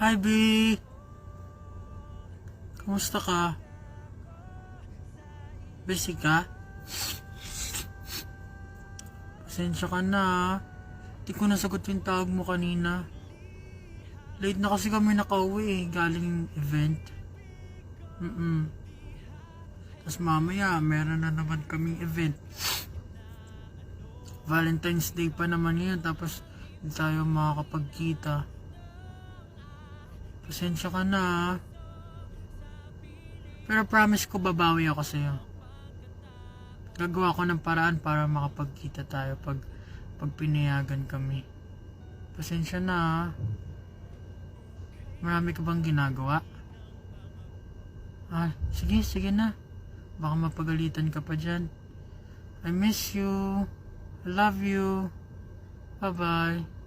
Hi, B. Kumusta ka? Busy ka? Pasensya ka na ah. Di ko nasagot yung tawag mo kanina. Late na kasi kami nakauwi eh, galing event. Mm-mm. Tapos mamaya, meron na naman kaming event. Valentine's Day pa naman yun, tapos hindi tayo makakapagkita. Pasensya ka na. Pero promise ko babawi ako sa'yo. Gagawa ko ng paraan para makapagkita tayo pag, pag pinayagan kami. Pasensya na. Marami ka bang ginagawa? Ah, sige, sige na. Baka mapagalitan ka pa dyan. I miss you. I love you. Bye-bye.